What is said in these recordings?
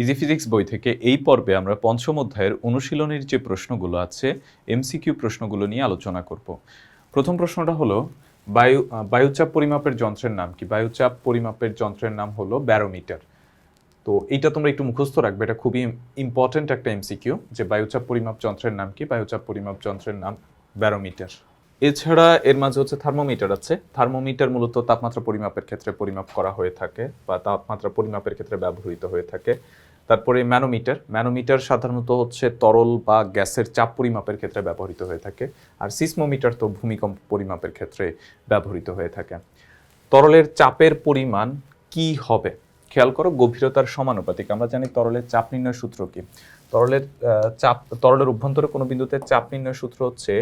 Easy physics বই থেকে এই পর্বে আমরা পঞ্চম অধ্যায়ের অনুশীলনের যে প্রশ্নগুলো আছে এমসিকিউ প্রশ্নগুলো নিয়ে আলোচনা করব। প্রথম প্রশ্নটা হলো, বায়ু বায়ুচাপ পরিমাপের যন্ত্রের নাম কি? বায়ুচাপ পরিমাপের যন্ত্রের নাম হলো ব্যারোমিটার। তো এইটা তোমরা একটু মুখস্থ রাখবে, এটা খুবই ইম্পর্ট্যান্ট একটা এমসিকিউ যে বায়ুচাপ পরিমাপ যন্ত্রের নাম কি? বায়ুচাপ পরিমাপ যন্ত্রের নাম ব্যারোমিটার। এছাড়া এর মাঝে হচ্ছে থার্মোমিটার আছে। থার্মোমিটার মূলত তাপমাত্রা পরিমাপের ক্ষেত্রে পরিমাপ করা হয়ে থাকে বা তাপমাত্রা পরিমাপের ক্ষেত্রে ব্যবহৃত হয়ে থাকে। তারপরে ম্যানোমিটার ম্যানোমিটার সাধারণত হচ্ছে তরল বা গ্যাসের চাপ পরিমাপের ক্ষেত্রে ব্যবহৃত হয়ে থাকে আর সিসমোমিটার তো ভূমিকম্প পরিমাপের ক্ষেত্রে ব্যবহৃত হয়ে থাকে। তরলের চাপের পরিমাণ কি হবে? খেয়াল করো, গভীরতার সমানুপাতিক। আমরা জানি তরলের চাপ নির্ণয় সূত্র কি? তরলের চাপ, তরলের অভ্যন্তরে কোনো বিন্দুতে চাপ নির্ণয় সূত্র হচ্ছে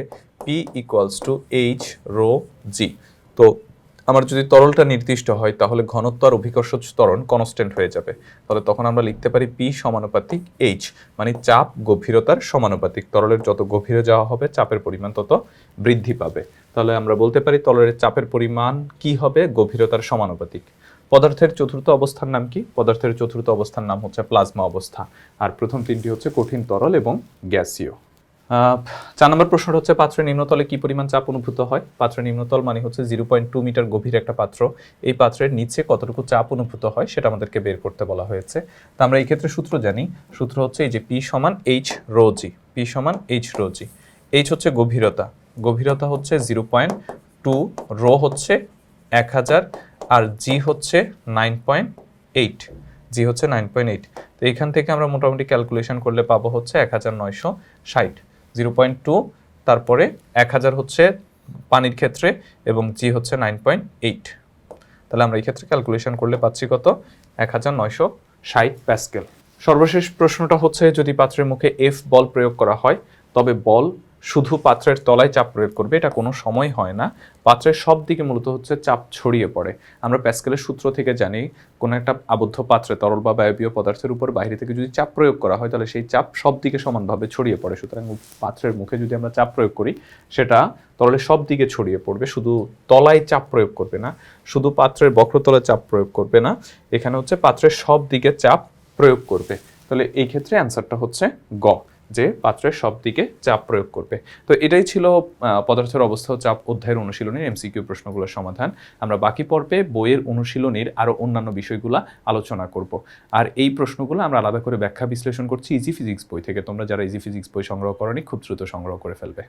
P equals to H rho G তো আমার যদি তরলটা নির্দিষ্ট হয়, তাহলে ঘনত্ব আর অভিকর্ষ ত্বরণ কনস্ট্যান্ট হয়ে যাবে। তাহলে তখন আমরা লিখতে পারি পি সমানুপাতিক এইচ মানে চাপ গভীরতার সমানুপাতিক। তরলের যত গভীরে যাওয়া হবে, চাপের পরিমাণ তত বৃদ্ধি পাবে। তাহলে আমরা বলতে পারি তরলের চাপের পরিমাণ কি হবে? গভীরতার সমানুপাতিক। পদার্থের চতুর্থ অবস্থার নাম কি? পদার্থের চতুর্থ অবস্থার নাম হচ্ছে প্লাজমা অবস্থা। আর প্রথম তিনটি হচ্ছে কঠিন তরল এবং গ্যাসীয়। চার নম্বর প্রশ্নটা হচ্ছে পাত্রের নিম্নতলে কি পরিমাণ চাপ অনুভূত হয়? পাত্রের নিম্নতল মানে হচ্ছে জিরো পয়েন্ট টু মিটার গভীর একটা পাত্র। এই পাত্রের নিচে কতটুকু চাপ অনুভূত হয় সেটা আমাদেরকে বের করতে বলা হয়েছে। তো আমরা এই ক্ষেত্রে সূত্র জানি। সূত্র হচ্ছে এই যে পি সমান এইচ রো জি পি সমান এইচ রো জি এইচ হচ্ছে গভীরতা। গভীরতা হচ্ছে জিরো পয়েন্ট টু রো হচ্ছে এক হাজার আর জি হচ্ছে নাইন পয়েন্ট এইট জি হচ্ছে নাইন পয়েন্ট এইট তো এখান থেকে আমরা মোটামুটি ক্যালকুলেশন করলে পাবো হচ্ছে এক হাজার নয়শো ষাট। জিরো পয়েন্ট টু তারপরে এক হাজার হচ্ছে পানির ক্ষেত্রে এবং জি হচ্ছে নাইন পয়েন্ট এইট তাহলে আমরা এই ক্ষেত্রে ক্যালকুলেশন করলে পাচ্ছি কত? এক হাজার নয়শো ষাট প্যাসকেল সর্বশেষ প্রশ্নটা হচ্ছে যদি পাত্রের মুখে এফ বল প্রয়োগ করা হয়, তবে বল শুধু পাত্রের তলায় চাপ প্রয়োগ করবে, এটা কোনো সময় হয় না। পাত্রের সব দিকে মূলত হচ্ছে চাপ ছড়িয়ে পড়ে। আমরা প্যাসকেলের সূত্র থেকে জানি, কোনো একটা আবদ্ধ পাত্রে তরল বা বায়বীয় পদার্থের উপর বাইরে থেকে যদি চাপ প্রয়োগ করা হয়, তাহলে সেই চাপ সব দিকে সমানভাবে ছড়িয়ে পড়ে। সুতরাং পাত্রের মুখে যদি আমরা চাপ প্রয়োগ করি, সেটা তরলের সব দিকে ছড়িয়ে পড়বে, শুধু তলায় চাপ প্রয়োগ করবে না, শুধু পাত্রের বক্রতলায় চাপ প্রয়োগ করবে না, এখানে হচ্ছে পাত্রের সব দিকে চাপ প্রয়োগ করবে। তাহলে এই ক্ষেত্রে অ্যান্সারটা হচ্ছে গ। যে পাত্রের সব দিকে চাপ প্রয়োগ করবে। তো এটাই ছিল পদার্থের অবস্থা ও চাপ অধ্যায়ের অনুশীলনের এমসিকিউ প্রশ্নগুলোর সমাধান। আমরা বাকি পর্বে বইয়ের অনুশীলনীর আরও অন্যান্য বিষয়গুলো আলোচনা করব। আর এই প্রশ্নগুলো আমরা আলাদা করে ব্যাখ্যা বিশ্লেষণ করছি ইজি ফিজিক্স বই থেকে। তোমরা যারা ইজি ফিজিক্স বই সংগ্রহ করনি, খুব দ্রুত সংগ্রহ করে ফেলবে।